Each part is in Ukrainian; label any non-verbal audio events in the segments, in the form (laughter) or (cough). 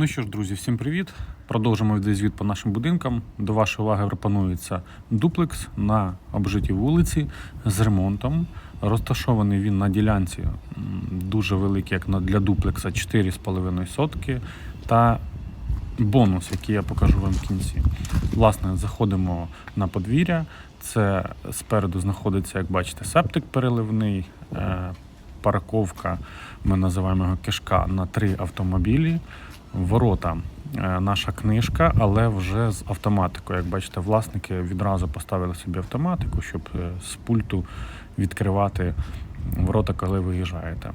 Ну що ж, друзі, всім привіт. Продовжимо відеозвіт по нашим будинкам. До вашої уваги пропонується дуплекс на обжитій вулиці з ремонтом. Розташований він на ділянці дуже великий, як для дуплекса 4,5 сотки. Та бонус, який я покажу вам в кінці. Власне, заходимо на подвір'я. Це спереду знаходиться, як бачите, септик переливний, е, парковка, ми називаємо його кишка на три автомобілі. Ворота е, наша книжка, але вже з автоматикою. Як бачите, власники відразу поставили собі автоматику, щоб е, з пульту відкривати ворота, коли виїжджаєте.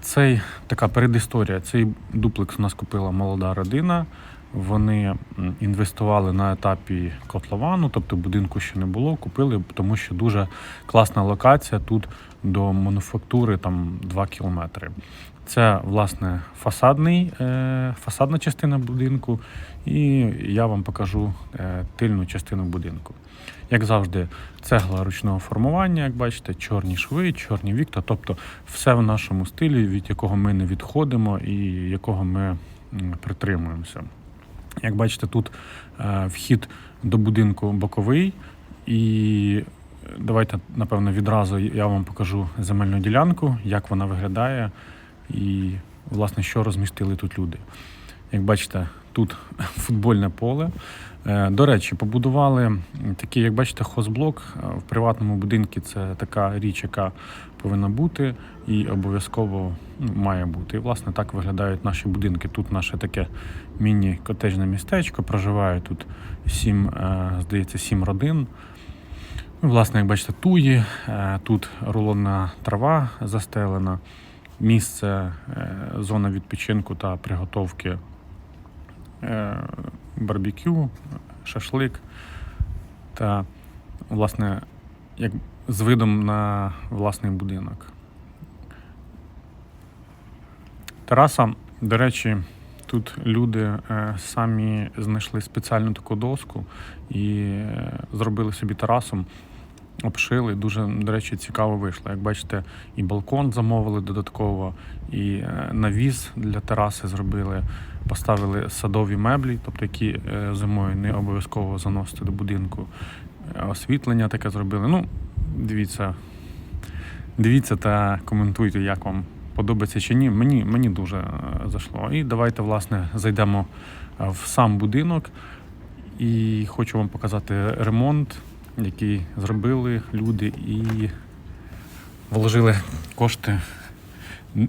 Цей така передісторія. Цей дуплекс у нас купила молода родина. Вони інвестували на етапі котловану, тобто будинку ще не було. Купили, тому що дуже класна локація. Тут до мануфактури там 2 кілометри. Це власне фасадний, е, фасадна частина будинку, і я вам покажу е, тильну частину будинку. Як завжди, цегла ручного формування, як бачите, чорні шви, чорні вікна, тобто все в нашому стилі, від якого ми не відходимо і якого ми притримуємося. Як бачите, тут е, вхід до будинку боковий, і давайте, напевно, відразу я вам покажу земельну ділянку, як вона виглядає, і власне, що розмістили тут люди. Як бачите, тут (laughs) футбольне поле. Е, До речі, побудували такий, як бачите, хозблок. Е, В приватному будинку це така річ, яка повинна бути і обов'язково ну, має бути. І власне так виглядають наші будинки. Тут наше таке міні-котежне містечко. Проживає тут сім, е, здається, сім родин. Ну, Власне, як бачите, туї, тут рулонна трава застелена, місце, зона відпочинку та приготовки барбекю, шашлик та, власне, як з видом на власний будинок. Тераса, до речі, тут люди е, самі знайшли спеціальну таку доску і е, зробили собі терасом, обшили. Дуже, до речі, цікаво вийшло. Як бачите, і балкон замовили додатково, і е, навіс для тераси зробили, поставили садові меблі, тобто які е, зимою не обов'язково заносити до будинку. Е, Освітлення таке зробили. Ну, дивіться, дивіться та коментуйте, як вам подобається чи ні. Мені, мені дуже зайшло. І давайте, власне, зайдемо в сам будинок. І хочу вам показати ремонт, який зробили люди і вложили кошти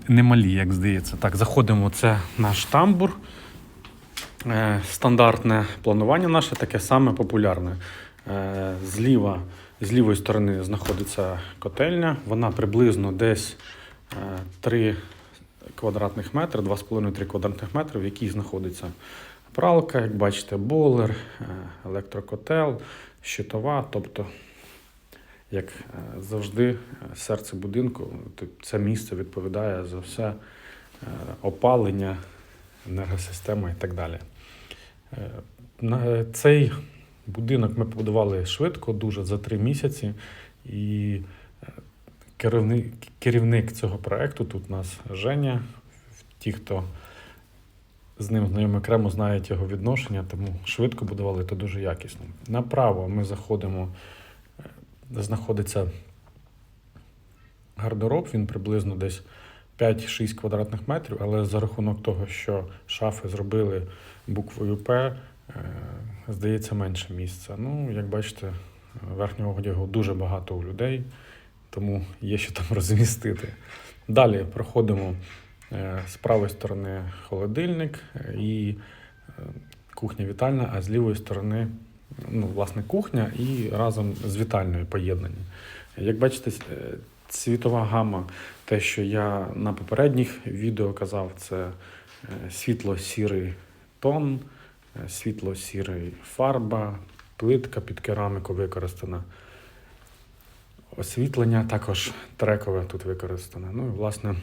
немалі, як здається. Так, заходимо. Це наш тамбур. Е, Стандартне планування наше таке саме популярне. Е, Зліва, з лівої сторони знаходиться котельня. Вона приблизно десь е, 3 квадратних метри, 2,5-3 квадратних метри, в якій знаходиться пралка, як бачите, бойлер, е, електрокотел, щитова. Тобто, як е, завжди, е, серце будинку, це місце відповідає за все е, опалення, енергосистема і так далі. Цей будинок ми побудували швидко, дуже за три місяці. І керівник, керівник цього проекту тут у нас Женя. Ті, хто з ним знайомі окремо, знають його відношення, тому швидко будували та дуже якісно. Направо ми заходимо, е, знаходиться гардероб, він приблизно десь 5-6 квадратних метрів, але за рахунок того, що шафи зробили буквою П, е, здається, менше місця. Ну, як бачите, верхнього одягу дуже багато у людей, тому є що там (laughs) розмістити. Далі проходимо з правої сторони холодильник е, і е, кухня вітальна, а з лівої сторони, ну, власне, кухня і разом з вітальною поєднані. Як бачите, с- е, гама, те, що я на попередніх відео казав, це е, світло-сірий тон, е, світло-сірий фарба, плитка під кераміку використана. Освітлення також трекове тут використане. Ну і власне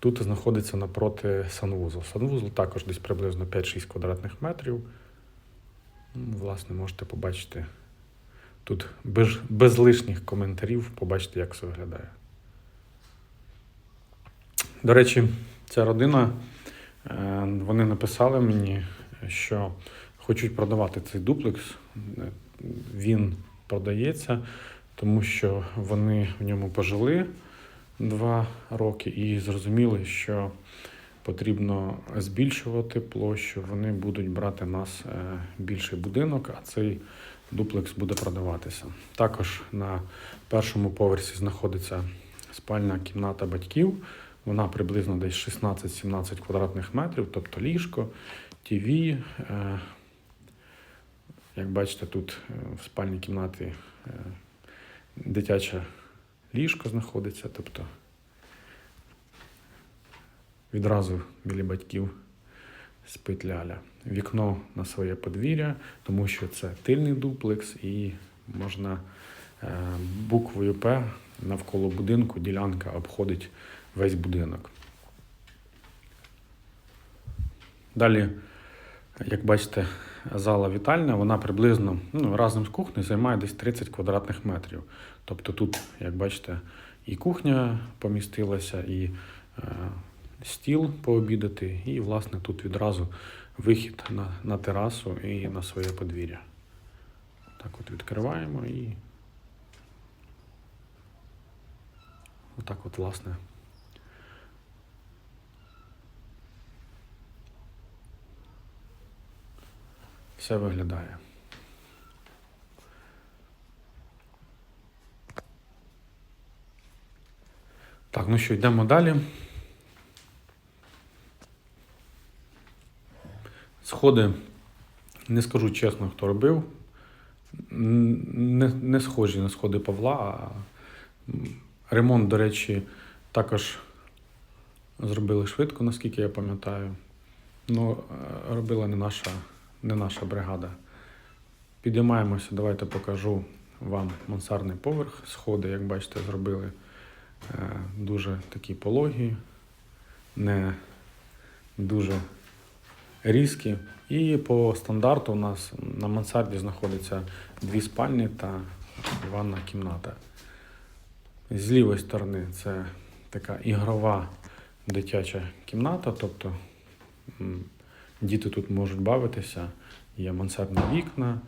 тут знаходиться напроти санвузол. Санвузол також десь приблизно 5-6 квадратних метрів. Ну, Власне, можете побачити тут без, без лишніх коментарів, побачите, як все виглядає. До речі, ця родина е, вони написали мені, що хочуть продавати цей дуплекс. Е, Він продається, тому що вони в ньому пожили два роки і зрозуміли, що потрібно збільшувати площу. Вони будуть брати нас е, більший будинок, а цей дуплекс буде продаватися. Також на першому поверсі знаходиться спальна кімната батьків. Вона приблизно десь 16-17 квадратних метрів, тобто ліжко, ТВ. е, Як бачите, тут е, в спальній кімнаті дитяче ліжко знаходиться, тобто відразу біля батьків спить ляля. Вікно на своє подвір'я, тому що це тильний дуплекс і можна е, буквою П навколо будинку ділянка обходить весь будинок. Далі, як бачите, зала вітальня, вона приблизно ну, разом з кухнею займає десь 30 квадратних метрів. Тобто тут, як бачите, і кухня помістилася, і е, стіл пообідати, і, власне, тут відразу вихід на, на терасу і на своє подвір'я. Так от відкриваємо і отак от, власне. Все виглядає. Так, ну що, йдемо далі. Сходи, не скажу чесно, хто робив. Не, не схожі на сходи Павла. А ремонт, до речі, також зробили швидко, наскільки я пам'ятаю. Ну, е, робила не наша, не наша бригада. Підіймаємося, давайте покажу вам мансардний поверх. Сходи, як бачите, зробили е, дуже такі пологі, не дуже різкі. І по стандарту у нас на мансарді знаходиться дві спальні та ванна кімната. З лівої сторони це така ігрова дитяча кімната, тобто діти тут можуть бавитися. Є мансардні вікна,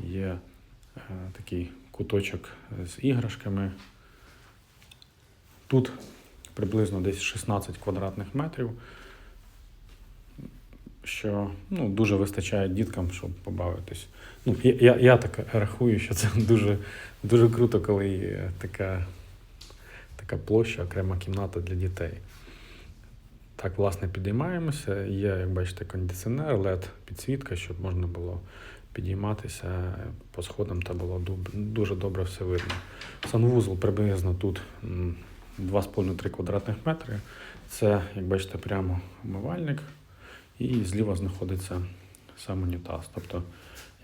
є е, такий куточок з іграшками. Тут приблизно десь 16 квадратних метрів, що ну, дуже вистачає діткам, щоб побавитись. Ну, я, я, так рахую, що це (laughs) дуже, дуже круто, коли є така, така площа, окрема кімната для дітей. Так, власне, підіймаємося. Є, як бачите, кондиціонер, LED, підсвітка, щоб можна було підійматися по сходам та було дуже добре все видно. Санвузол приблизно тут 2,5-3 квадратних метри. Це, як бачите, прямо умивальник, і зліва знаходиться сам унітаз. Тобто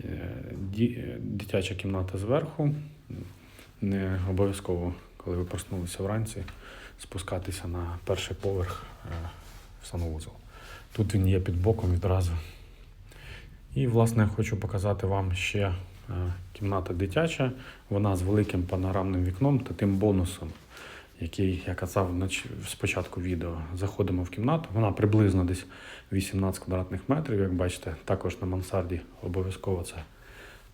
е, дитяча кімната зверху. Не обов'язково, коли ви проснулися вранці, спускатися на перший поверх е, санвузол. Тут він є під боком відразу. І, власне, хочу показати вам ще е, кімната дитяча. Вона з великим панорамним вікном та тим бонусом, який я казав спочатку відео. Заходимо в кімнату. Вона приблизно десь 18 квадратних метрів. Як бачите, також на мансарді обов'язково це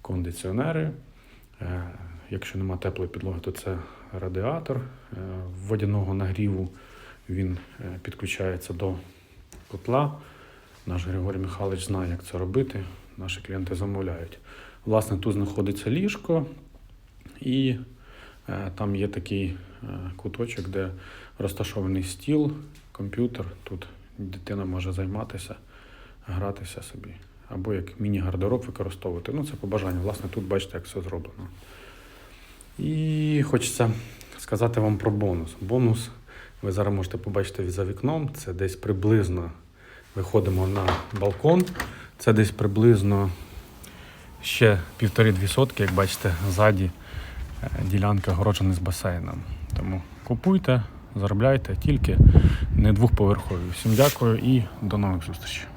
кондиціонери. Е, Якщо нема теплої підлоги, то це радіатор е, водяного нагріву. Він е, підключається до котла. Наш Григорій Михайлович знає, як це робити. Наші клієнти замовляють. Власне, тут знаходиться ліжко, і е, там є такий е, куточок, де розташований стіл, комп'ютер. Тут дитина може займатися, гратися собі. Або як міні-гардероб використовувати. Ну, це по бажанню. Власне, тут бачите, як все зроблено. І хочеться сказати вам про бонус. Бонус ви зараз можете побачити за вікном. Це десь приблизно виходимо на балкон. Це десь приблизно ще півтори-дві сотки, як бачите, ззаді е, ділянка огороджена з басейном. Тому купуйте, заробляйте, тільки не двохповерхові. Всім дякую і до нових зустрічей.